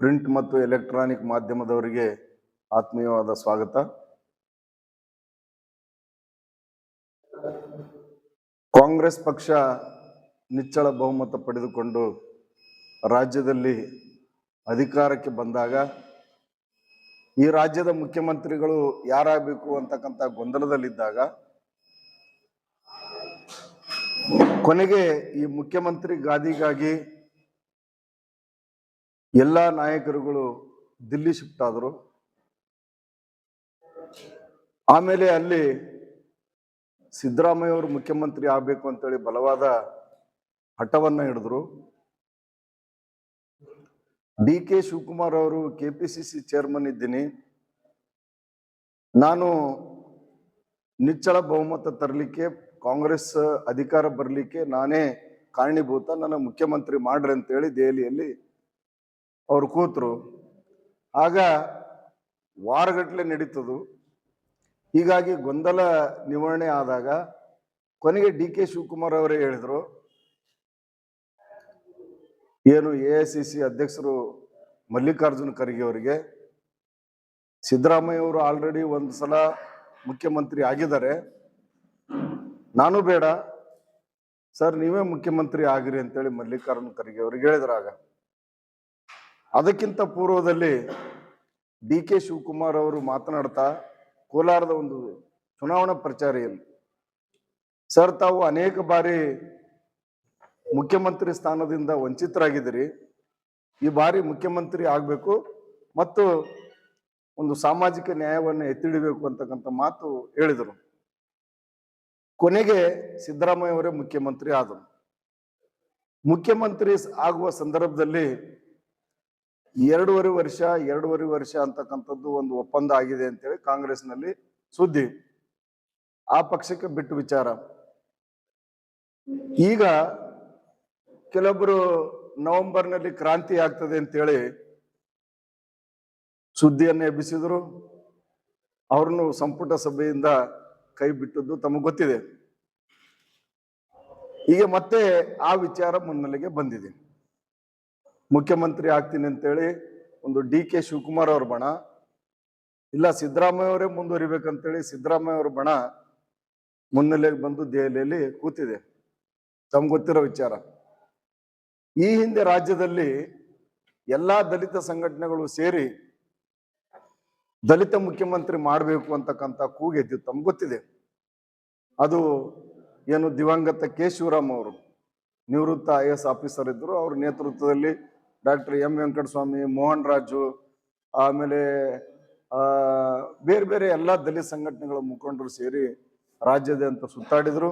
Print ಮತ್ತು electronic ಮಾಧ್ಯಮದವರಿಗೆ ಆತ್ಮೀಯವಾದ ಸ್ವಾಗತ. ಕಾಂಗ್ರೆಸ್ ಪಕ್ಷ ನಿಚ್ಚಳ ಬಹುಮತ ಪಡೆದುಕೊಂಡು ರಾಜ್ಯದಲ್ಲಿ ಅಧಿಕಾರಕ್ಕೆ ಬಂದಾಗ ಈ ರಾಜ್ಯದ ಮುಖ್ಯಮಂತ್ರಿಗಳು ಯಾರಾಗಬೇಕು ಅಂತಕ್ಕಂಥ ಗೊಂದಲದಲ್ಲಿದ್ದಾಗ ಕೊನೆಗೆ ಈ ಮುಖ್ಯಮಂತ್ರಿ ಗಾದಿಗಾಗಿ ಎಲ್ಲ ನಾಯಕರುಗಳು ದಿಲ್ಲಿ ಶಿಫ್ಟ್ ಆದರು. ಆಮೇಲೆ ಅಲ್ಲಿ ಸಿದ್ದರಾಮಯ್ಯ ಅವರು ಮುಖ್ಯಮಂತ್ರಿ ಆಗಬೇಕು ಅಂತೇಳಿ ಬಲವಾದ ಹಠವನ್ನು ಹಿಡಿದ್ರು. ಡಿ ಕೆ ಶಿವಕುಮಾರ್ ಅವರು K P C C chairman ಇದ್ದೀನಿ. ನಾನು ನಿಚ್ಚಳ ಬಹುಮತ ತರಲಿಕ್ಕೆ, ಕಾಂಗ್ರೆಸ್ ಅಧಿಕಾರ ಬರಲಿಕ್ಕೆ ನಾನೇ ಕಾರಣೀಭೂತ, ನನ್ನ ಮುಖ್ಯಮಂತ್ರಿ ಮಾಡ್ರಿ ಅಂತೇಳಿ ದೆಹಲಿಯಲ್ಲಿ ಅವ್ರು ಕೂತರು. ಆಗ ವಾರಗಟ್ಟಲೆ ನಡೀತದು. ಹೀಗಾಗಿ ಗೊಂದಲ ನಿವಾರಣೆ ಆದಾಗ ಕೊನೆಗೆ ಡಿ ಕೆ ಶಿವಕುಮಾರ್ ಅವರೇ ಹೇಳಿದರು. ಏನು ಎ ಐ ಸಿ ಸಿ ಅಧ್ಯಕ್ಷರು ಮಲ್ಲಿಕಾರ್ಜುನ ಖರ್ಗೆ ಅವರಿಗೆ. ಸಿದ್ದರಾಮಯ್ಯ ಅವರು ಆಲ್ರೆಡಿ ಒಂದು ಸಲ ಮುಖ್ಯಮಂತ್ರಿ ಆಗಿದ್ದಾರೆ. ನಾನು ಬೇಡ. ಸರ್, ನೀವೇ ಮುಖ್ಯಮಂತ್ರಿ ಆಗಿರಿ ಅಂತೇಳಿ ಮಲ್ಲಿಕಾರ್ಜುನ ಖರ್ಗೆ ಅವ್ರಿಗೆ ಹೇಳಿದ್ರಾಗ ಅದಕ್ಕಿಂತ ಪೂರ್ವದಲ್ಲಿ ಡಿ ಕೆ ಶಿವಕುಮಾರ್ ಅವರು ಮಾತನಾಡ್ತಾ ಕೋಲಾರದ ಒಂದು ಚುನಾವಣಾ ಪ್ರಚಾರಿಯಲ್ಲಿ, ಸರ್, ತಾವು ಅನೇಕ ಬಾರಿ ಮುಖ್ಯಮಂತ್ರಿ ಸ್ಥಾನದಿಂದ ವಂಚಿತರಾಗಿದ್ದೀರಿ. ಈ ಬಾರಿ ಮುಖ್ಯಮಂತ್ರಿ ಆಗಬೇಕು ಮತ್ತು ಒಂದು ಸಾಮಾಜಿಕ ನ್ಯಾಯವನ್ನು ಎತ್ತಿಡಬೇಕು ಅಂತಕ್ಕಂಥ ಮಾತು ಹೇಳಿದರು. ಕೊನೆಗೆ ಸಿದ್ದರಾಮಯ್ಯ ಅವರೇ ಮುಖ್ಯಮಂತ್ರಿ ಆದರು. ಮುಖ್ಯಮಂತ್ರಿ ಆಗುವ ಸಂದರ್ಭದಲ್ಲಿ ಎರಡೂವರೆ ವರ್ಷ ಎರಡೂವರೆ ವರ್ಷ ಅಂತಕ್ಕಂಥದ್ದು ಒಂದು ಒಪ್ಪಂದ ಆಗಿದೆ ಅಂತೇಳಿ ಕಾಂಗ್ರೆಸ್ನಲ್ಲಿ ಸುದ್ದಿ. ಆ ಪಕ್ಷಕ್ಕೆ ಬಿಟ್ಟು ವಿಚಾರ. ಈಗ ಕೆಲವೊಬ್ಬರು ನವೆಂಬರ್ನಲ್ಲಿ ಕ್ರಾಂತಿ ಆಗ್ತದೆ ಅಂತೇಳಿ ಸುದ್ದಿಯನ್ನು ಎಬ್ಬಿಸಿದ್ರು. ಅವ್ರನ್ನು ಸಂಪುಟ ಸಭೆಯಿಂದ ಕೈ ಬಿಟ್ಟದ್ದು ತಮಗೆ ಗೊತ್ತಿದೆ. ಈಗ ಮತ್ತೆ ಆ ವಿಚಾರ ಮುನ್ನೆಲೆಗೆ ಬಂದಿದೆ. ಮುಖ್ಯಮಂತ್ರಿ ಆಗ್ತೀನಿ ಅಂತೇಳಿ ಒಂದು ಡಿ ಕೆ ಶಿವಕುಮಾರ್ ಅವ್ರ ಬಣ, ಇಲ್ಲ ಸಿದ್ದರಾಮಯ್ಯ ಅವರೇ ಮುಂದುವರಿಬೇಕಂತೇಳಿ ಸಿದ್ದರಾಮಯ್ಯ ಅವ್ರ ಬಣ ಮುನ್ನೆಲೆಗೆ ಬಂದು ದೆಹಲಿಯಲ್ಲಿ ಕೂತಿದೆ. ತಮ್ಗೆ ಗೊತ್ತಿರೋ ವಿಚಾರ. ಈ ಹಿಂದೆ ರಾಜ್ಯದಲ್ಲಿ ಎಲ್ಲಾ ದಲಿತ ಸಂಘಟನೆಗಳು ಸೇರಿ ದಲಿತ ಮುಖ್ಯಮಂತ್ರಿ ಮಾಡಬೇಕು ಅಂತಕ್ಕಂಥ ಕೂಗೆದ್ದು ತಮ್ಗೆ ಗೊತ್ತಿದೆ. ಅದು ಏನು ದಿವಂಗತ ಕೆ ಶಿವರಾಮ್ ಅವರು ನಿವೃತ್ತ ಐ ಎಸ್ ಆಫೀಸರ್ ಇದ್ದರು. ಅವ್ರ ನೇತೃತ್ವದಲ್ಲಿ ಡಾಕ್ಟರ್ ಎಂ ವೆಂಕಟಸ್ವಾಮಿ, ಮೋಹನ್ ರಾಜು, ಆಮೇಲೆ ಬೇರೆ ಬೇರೆ ಎಲ್ಲ ದಲಿತ ಸಂಘಟನೆಗಳ ಮುಖಂಡರು ಸೇರಿ ರಾಜ್ಯದಂತ ಸುತ್ತಾಡಿದರು.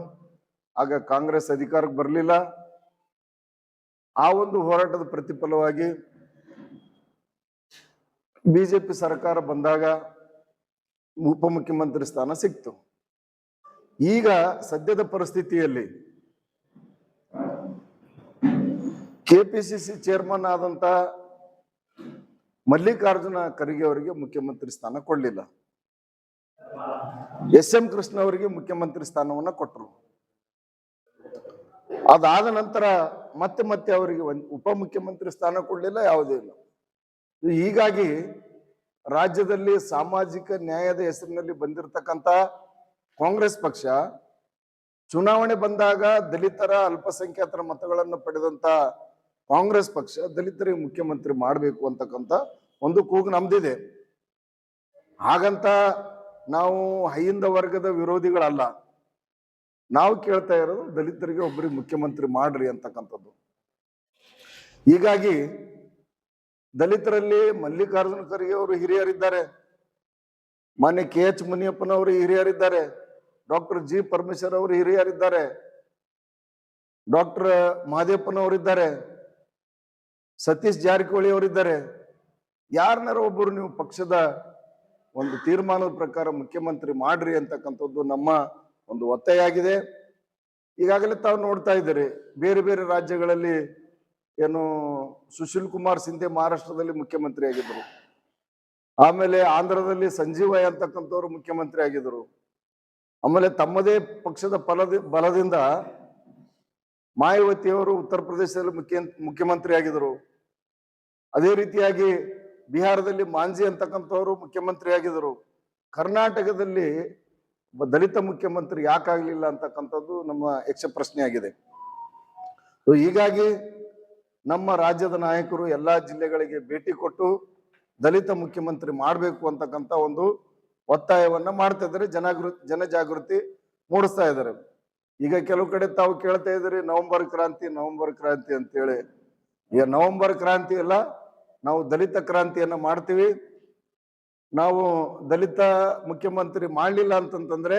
ಆಗ ಕಾಂಗ್ರೆಸ್ ಅಧಿಕಾರಕ್ಕೆ ಬರಲಿಲ್ಲ. ಆ ಒಂದು ಹೋರಾಟದ ಪ್ರತಿಫಲವಾಗಿ ಬಿಜೆಪಿ ಸರ್ಕಾರ ಬಂದಾಗ ಉಪಮುಖ್ಯಮಂತ್ರಿ ಸ್ಥಾನ ಸಿಕ್ತು. ಈಗ ಸದ್ಯದ ಪರಿಸ್ಥಿತಿಯಲ್ಲಿ ಕೆಪಿಸಿಸಿ ಚೇರ್ಮನ್ ಆದಂತ ಮಲ್ಲಿಕಾರ್ಜುನ ಖರ್ಗೆ ಅವರಿಗೆ ಮುಖ್ಯಮಂತ್ರಿ ಸ್ಥಾನ ಕೊಡಲಿಲ್ಲ. ಎಸ್ ಎಂ ಕೃಷ್ಣ ಅವರಿಗೆ ಮುಖ್ಯಮಂತ್ರಿ ಸ್ಥಾನವನ್ನು ಕೊಟ್ಟರು ಅದಾದ ನಂತರ ಮತ್ತೆ ಮತ್ತೆ ಅವರಿಗೆ ಉಪ ಉಪಮುಖ್ಯಮಂತ್ರಿ ಸ್ಥಾನ ಕೊಡಲಿಲ್ಲ, ಯಾವುದೇ ಇಲ್ಲ. ಹೀಗಾಗಿ ರಾಜ್ಯದಲ್ಲಿ ಸಾಮಾಜಿಕ ನ್ಯಾಯದ ಹೆಸರಿನಲ್ಲಿ ಬಂದಿರತಕ್ಕಂತ ಕಾಂಗ್ರೆಸ್ ಪಕ್ಷ ಚುನಾವಣೆ ಬಂದಾಗ ದಲಿತರ ಅಲ್ಪಸಂಖ್ಯಾತರ ಮತಗಳನ್ನು ಪಡೆದಂತ ಕಾಂಗ್ರೆಸ್ ಪಕ್ಷ ದಲಿತರಿಗೆ ಮುಖ್ಯಮಂತ್ರಿ ಮಾಡಬೇಕು ಅಂತಕ್ಕಂಥ ಒಂದು ಕೂಗು ನಮ್ದಿದೆ. ಹಾಗಂತ ನಾವು ಹೈಯಿಂದ ವರ್ಗದ ವಿರೋಧಿಗಳಲ್ಲ. ನಾವು ಕೇಳ್ತಾ ಇರೋದು ದಲಿತರಿಗೆ ಒಬ್ಬರಿಗೆ ಮುಖ್ಯಮಂತ್ರಿ ಮಾಡ್ರಿ ಅಂತಕ್ಕಂಥದ್ದು. ಹೀಗಾಗಿ ದಲಿತರಲ್ಲಿ ಮಲ್ಲಿಕಾರ್ಜುನ ಖರ್ಗೆ ಅವರು ಹಿರಿಯರಿದ್ದಾರೆ. ಮಾನ್ಯ ಕೆ ಎಚ್ ಮುನಿಯಪ್ಪನವರು ಹಿರಿಯರಿದ್ದಾರೆ. ಡಾಕ್ಟರ್ ಜಿ ಪರಮೇಶ್ವರ್ ಅವರು ಹಿರಿಯರಿದ್ದಾರೆ. ಡಾಕ್ಟರ್ ಮಹದೇವಪ್ಪನವರಿದ್ದಾರೆ. ಸತೀಶ್ ಜಾರಕಿಹೊಳಿ ಅವರಿದ್ದಾರೆ. ಯಾರನ್ನಾರ ಒಬ್ಬರು ನೀವು ಪಕ್ಷದ ಒಂದು ತೀರ್ಮಾನದ ಪ್ರಕಾರ ಮುಖ್ಯಮಂತ್ರಿ ಮಾಡ್ರಿ ಅಂತಕ್ಕಂಥದ್ದು ನಮ್ಮ ಒಂದು ಒತ್ತಾಯ ಆಗಿದೆ ಈಗಾಗಲೇ ತಾವು ನೋಡ್ತಾ ಇದ್ದೀರಿ, ಬೇರೆ ಬೇರೆ ರಾಜ್ಯಗಳಲ್ಲಿ ಏನು ಸುಶೀಲ್ ಕುಮಾರ್ ಸಿಂಧೆ ಮಹಾರಾಷ್ಟ್ರದಲ್ಲಿ ಮುಖ್ಯಮಂತ್ರಿ ಆಗಿದ್ರು ಆಮೇಲೆ ಆಂಧ್ರದಲ್ಲಿ ಸಂಜೀವಯ್ಯ ಅಂತಕ್ಕಂಥವ್ರು ಮುಖ್ಯಮಂತ್ರಿ ಆಗಿದ್ರು ಆಮೇಲೆ ತಮ್ಮದೇ ಪಕ್ಷದ ಫಲದ ಬಲದಿಂದ ಮಾಯಾವತಿಯವರು ಉತ್ತರ ಪ್ರದೇಶದಲ್ಲಿ ಮುಖ್ಯ ಮುಖ್ಯಮಂತ್ರಿ ಆಗಿದ್ರು ಅದೇ ರೀತಿಯಾಗಿ ಬಿಹಾರದಲ್ಲಿ ಮಾಂಜಿ ಅಂತಕ್ಕಂಥವರು ಮುಖ್ಯಮಂತ್ರಿ ಆಗಿದ್ರು ಕರ್ನಾಟಕದಲ್ಲಿ ಒಬ್ಬ ದಲಿತ ಮುಖ್ಯಮಂತ್ರಿ ಯಾಕಾಗಲಿಲ್ಲ ಅಂತಕ್ಕಂಥದ್ದು ನಮ್ಮ ಯಕ್ಷ ಪ್ರಶ್ನೆ ಆಗಿದೆ ಸೊ, ಹೀಗಾಗಿ ನಮ್ಮ ರಾಜ್ಯದ ನಾಯಕರು ಎಲ್ಲಾ ಜಿಲ್ಲೆಗಳಿಗೆ ಭೇಟಿ ಕೊಟ್ಟು ದಲಿತ ಮುಖ್ಯಮಂತ್ರಿ ಮಾಡಬೇಕು ಅಂತಕ್ಕಂಥ ಒಂದು ಒತ್ತಾಯವನ್ನ ಮಾಡ್ತಾ ಇದ್ದಾರೆ. ಜನಾಗೃ, ಜನಜಾಗೃತಿ ಮೂಡಿಸ್ತಾ ಇದ್ದಾರೆ. ಈಗ ಕೆಲವು ಕಡೆ ತಾವು ಕೇಳ್ತಾ ಇದ್ರಿ ನವೆಂಬರ್ ಕ್ರಾಂತಿ ನವೆಂಬರ್ ಕ್ರಾಂತಿ ಅಂತೇಳಿ. ಈಗ ನವೆಂಬರ್ ಕ್ರಾಂತಿ ಅಲ್ಲ, ನಾವು ದಲಿತ ಕ್ರಾಂತಿಯನ್ನ ಮಾಡ್ತೀವಿ. ನಾವು ದಲಿತ ಮುಖ್ಯಮಂತ್ರಿ ಮಾಡಲಿಲ್ಲ ಅಂತಂತಂದ್ರೆ,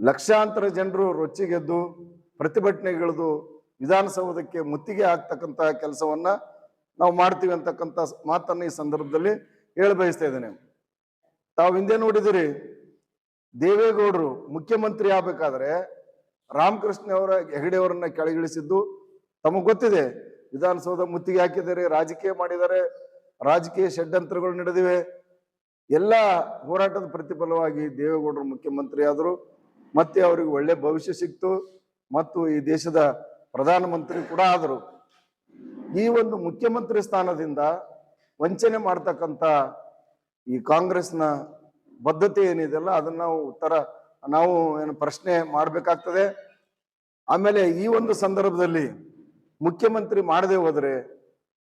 ಲಕ್ಷಾಂತರ ಜನರು ರೊಚ್ಚಿಗೆದ್ದು, ಪ್ರತಿಭಟನೆಗಿಳಿದು ವಿಧಾನಸೌಧಕ್ಕೆ ಮುತ್ತಿಗೆ ಹಾಕ್ತಕ್ಕಂತ ಕೆಲಸವನ್ನ ನಾವು ಮಾಡ್ತೀವಿ ಅಂತಕ್ಕಂಥ ಮಾತನ್ನ ಈ ಸಂದರ್ಭದಲ್ಲಿ ಹೇಳ ಬಯಸ್ತಾ ಇದ್ದೇನೆ. ತಾವು ಹಿಂದೆ ನೋಡಿದಿರಿ ದೇವೇಗೌಡರು ಮುಖ್ಯಮಂತ್ರಿ ಆಗ್ಬೇಕಾದ್ರೆ ರಾಮಕೃಷ್ಣ ಅವರ ಹೆಗಡೆಯವರನ್ನ ಕೆಳಗಿಳಿಸಿದ್ದು ತಮಗೆ ಗೊತ್ತಿದೆ. ವಿಧಾನಸೌಧ ಮುತ್ತಿಗೆ ಹಾಕಿದ್ದಾರೆ, ರಾಜಕೀಯ ಮಾಡಿದ್ದಾರೆ, ರಾಜಕೀಯ ಷಡ್ಯಂತ್ರಗಳು ನಡೆದಿವೆ. ಎಲ್ಲ ಹೋರಾಟದ ಪ್ರತಿಫಲವಾಗಿ ದೇವೇಗೌಡರು ಮುಖ್ಯಮಂತ್ರಿ ಆದರು, ಮತ್ತೆ ಅವರಿಗೆ ಒಳ್ಳೆ ಭವಿಷ್ಯ ಸಿಕ್ತು, ಮತ್ತು ಈ ದೇಶದ ಪ್ರಧಾನಮಂತ್ರಿ ಕೂಡ ಆದರು. ಈ ಒಂದು ಮುಖ್ಯಮಂತ್ರಿ ಸ್ಥಾನದಿಂದ ವಂಚನೆ ಮಾಡ್ತಕ್ಕಂಥ ಈ ಕಾಂಗ್ರೆಸ್ನ ಬದ್ಧತೆ ಏನಿದೆಯಲ್ಲ ಅದನ್ನ ನಾವು ಉತ್ತರ ನಾವು ಏನು ಪ್ರಶ್ನೆ ಮಾಡಬೇಕಾಗ್ತದೆ. ಆಮೇಲೆ ಈ ಒಂದು ಸಂದರ್ಭದಲ್ಲಿ ಮುಖ್ಯಮಂತ್ರಿ ಮಾಡದೆ ಹೋದರೆ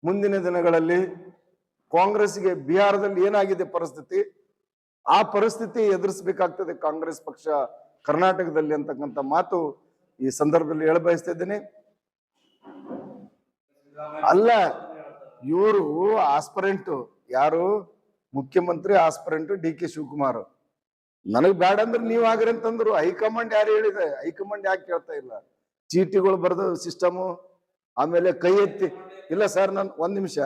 ಮುಂದಿನ ದಿನಗಳಲ್ಲಿ ಕಾಂಗ್ರೆಸ್ಗೆ ಬಿಹಾರದಲ್ಲಿ ಏನಾಗಿದೆ ಪರಿಸ್ಥಿತಿ? ಆ ಪರಿಸ್ಥಿತಿ ಎದುರಿಸಬೇಕಾಗ್ತದೆ ಕಾಂಗ್ರೆಸ್ ಪಕ್ಷ ಕರ್ನಾಟಕದಲ್ಲಿ ಅಂತಕ್ಕಂಥ ಮಾತು ಈ ಸಂದರ್ಭದಲ್ಲಿ ಹೇಳ ಅಲ್ಲ, ಇವರು ಆಸ್ಪರೆಂಟು ಯಾರು? ಮುಖ್ಯಮಂತ್ರಿ ಆಸ್ಪರೆಂಟ್ ಡಿ ಕೆ ಶಿವಕುಮಾರ್. ನನಗ್ ಬೇಡ ಅಂದ್ರೆ ನೀವ್ ಆಗ್ರಿ ಅಂತಂದ್ರು ಹೈಕಮಾಂಡ್ ಯಾರು ಹೇಳಿದೆ? ಹೈಕಮಾಂಡ್ ಯಾಕೆ ಕೇಳ್ತಾ ಇಲ್ಲ? ಚೀಟಿಗಳು ಬರ್ದ ಸಿಸ್ಟಮು, ಆಮೇಲೆ ಕೈ ಎತ್ತಿ, ಇಲ್ಲ ಸರ್ ನನ್ ಒಂದ್ ನಿಮಿಷ.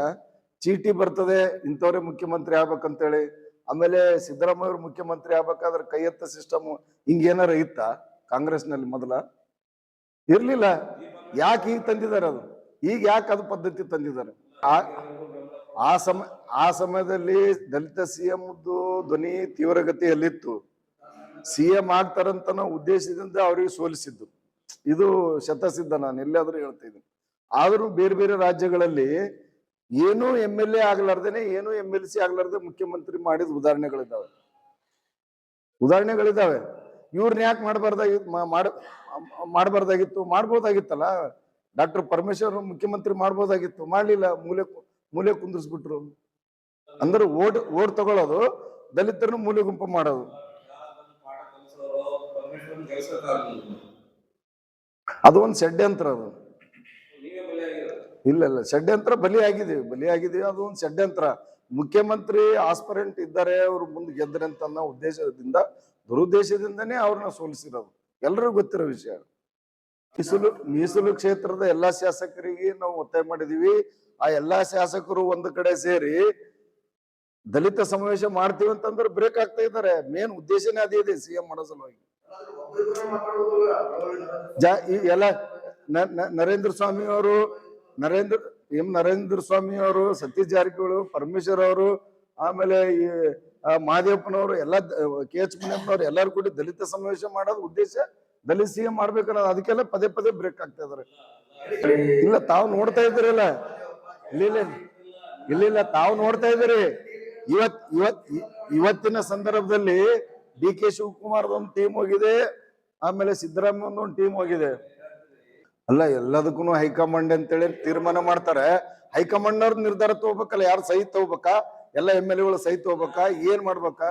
ಚೀಟಿ ಬರ್ತದೆ, ಇಂಥವ್ರೆ ಮುಖ್ಯಮಂತ್ರಿ ಆಗ್ಬೇಕಂತೇಳಿ. ಆಮೇಲೆ ಸಿದ್ದರಾಮಯ್ಯ ಮುಖ್ಯಮಂತ್ರಿ ಆಗ್ಬೇಕಾದ್ರೆ ಕೈ ಎತ್ತ ಸಿಸ್ಟಮು ಹಿಂಗೇನಾರ ಇತ್ತ ಕಾಂಗ್ರೆಸ್ನಲ್ಲಿ ಮೊದಲ? ಇರ್ಲಿಲ್ಲ. ಯಾಕೆ ಈಗ ತಂದಿದ್ದಾರೆ ಅದು? ಈಗ ಯಾಕೆ ಅದು ಪದ್ಧತಿ ತಂದಿದ್ದಾರೆ? ಆ ಸಮ, ಆ ಸಮಯದಲ್ಲಿ ದಲಿತ ಸಿಎಂ ಧ್ವನಿ ತೀವ್ರಗತಿಯಲ್ಲಿತ್ತು. ಸಿಎಂ ಆಗ್ತಾರಂತ ಉದ್ದೇಶದಿಂದ ಅವರಿಗೆ ಸೋಲಿಸಿದ್ದು. ಇದು ಶತಸಿದ್ಧ ನಾನು ಎಲ್ಲಾದ್ರೂ ಹೇಳ್ತಾ ಇದ್ದೀನಿ. ಆದ್ರೂ ಬೇರೆ ಬೇರೆ ರಾಜ್ಯಗಳಲ್ಲಿ ಏನೂ ಎಂ ಎಲ್ ಎ ಆಗ್ಲಾರ್ದೇನೆ, ಏನೂ ಎಂ ಎಲ್ ಸಿ ಆಗ್ಲಾರ್ದೆ ಮುಖ್ಯಮಂತ್ರಿ ಮಾಡಿದ ಉದಾಹರಣೆಗಳಿದ್ದಾವೆ. ಉದಾಹರಣೆಗಳಿದ್ದಾವೆ. ಇವ್ರನ್ನ ಯಾಕೆ ಮಾಡಬಾರ್ದಾಗಿತ್ತು ಮಾಡ, ಮಾಡಬಾರ್ದಾಗಿತ್ತು, ಮಾಡ್ಬೋದಾಗಿತ್ತಲ್ಲ. ಡಾಕ್ಟರ್ ಪರಮೇಶ್ವರ್ ಮುಖ್ಯಮಂತ್ರಿ ಮಾಡ್ಬೋದಾಗಿತ್ತು, ಮಾಡ್ಲಿಲ್ಲ, ಮೂಲೆ ಮೂಲೆ ಕುಂದಿರ್ಸ್ಬಿಟ್ರು. ಅಂದ್ರೆ ಓಟ್ ಓಟ್ ತಗೊಳ್ಳೋದು ದಲಿತರನ್ನು ಮೂಲೆ ಗುಂಪು ಮಾಡೋದು. ಅದು ಒಂದು ಷಡ್ಯಂತ್ರ ಅದು. ಇಲ್ಲ ಇಲ್ಲ, ಷಡ್ಯಂತ್ರ ಬಲಿ ಆಗಿದೀವಿ ಬಲಿ ಆಗಿದೀವಿ ಅದು ಒಂದು ಷಡ್ಯಂತ್ರ. ಮುಖ್ಯಮಂತ್ರಿ ಆಸ್ಪರೆಂಟ್ ಇದ್ದಾರೆ, ಅವ್ರು ಮುಂದೆ ಗೆದ್ದರೆ ಅಂತ ಅನ್ನೋ ಉದ್ದೇಶದಿಂದ, ದುರುದ್ದೇಶದಿಂದನೇ ಅವ್ರನ್ನ ಸೋಲಿಸಿರೋದು. ಎಲ್ರಿಗೂ ಗೊತ್ತಿರೋ ವಿಷಯ. ಮೀಸಲು ಮೀಸಲು ಕ್ಷೇತ್ರದ ಎಲ್ಲಾ ಶಾಸಕರಿಗೆ ನಾವು ಒತ್ತಾಯ ಮಾಡಿದೀವಿ. ಆ ಎಲ್ಲಾ ಶಾಸಕರು ಒಂದು ಕಡೆ ಸೇರಿ ದಲಿತ ಸಮಾವೇಶ ಮಾಡ್ತೀವಿ ಅಂತಂದ್ರೆ ಬ್ರೇಕ್ ಆಗ್ತಾ ಇದ್ದಾರೆ. ಮೇನ್ ಉದ್ದೇಶನೇ ಅದೇ ಇದೆ ಸಿಎಂ ಮಾಡೋ ಸಲುವಾಗಿ. ಎಲ್ಲ ನರೇಂದ್ರ ಸ್ವಾಮಿ ಅವರು, ನರೇಂದ್ರ, ಎಂ ನರೇಂದ್ರ ಸ್ವಾಮಿ ಅವರು, ಸತೀಶ್ ಜಾರಕಿಹೊಳಿ, ಪರಮೇಶ್ವರ್ ಅವರು, ಆಮೇಲೆ ಈ ಮಹಾದೇವಪ್ಪನವರು ಎಲ್ಲ ಕೆ ಎಚ್ ಮುನಿಯಪ್ಪನವ್ರು ಎಲ್ಲರೂ ಕೂಡ ದಲಿತ ಸಮಾವೇಶ ಮಾಡೋದು ಉದ್ದೇಶ ದಲಿತ ಸಿಎಂ ಮಾಡ್ಬೇಕನ್ನೋದು ಅದಕ್ಕೆಲ್ಲ ಪದೇ ಪದೇ ಬ್ರೇಕ್ ಆಗ್ತಾ ಇದಾರೆ ಇಲ್ಲ, ತಾವು ನೋಡ್ತಾ ಇದ್ದೀರಲ್ಲ. ಇಲ್ಲ ಇಲ್ಲ ಇಲ್ಲ ಇಲ್ಲ ತಾವು ನೋಡ್ತಾ ಇದ್ದೀರಿ. ಇವತ್ ಇವತ್, ಇವತ್ತಿನ ಸಂದರ್ಭದಲ್ಲಿ ಡಿ ಕೆ ಶಿವಕುಮಾರ್ ಒಂದು ಟೀಮ್ ಹೋಗಿದೆ. ಆಮೇಲೆ ಸಿದ್ದರಾಮಯ್ಯ ಒಂದು ಟೀಮ್ ಹೋಗಿದೆ. ಅಲ್ಲ ಎಲ್ಲದಕ್ಕೂ ಹೈಕಮಾಂಡ್ ಅಂತೇಳಿ ತೀರ್ಮಾನ ಮಾಡ್ತಾರೆ. ಹೈಕಮಾಂಡ್ ಅವ್ರ ನಿರ್ಧಾರ ತಗೋಬೇಕಲ್ಲ? ಯಾರು ಸಹಿ ತಗೋಬೇಕಾ? ಎಲ್ಲ ಎಂ ಎಲ್ ಎಗಳು ಸಹಿ ತಗೋಬೇಕಾ? ಏನ್ ಮಾಡ್ಬೇಕಾ?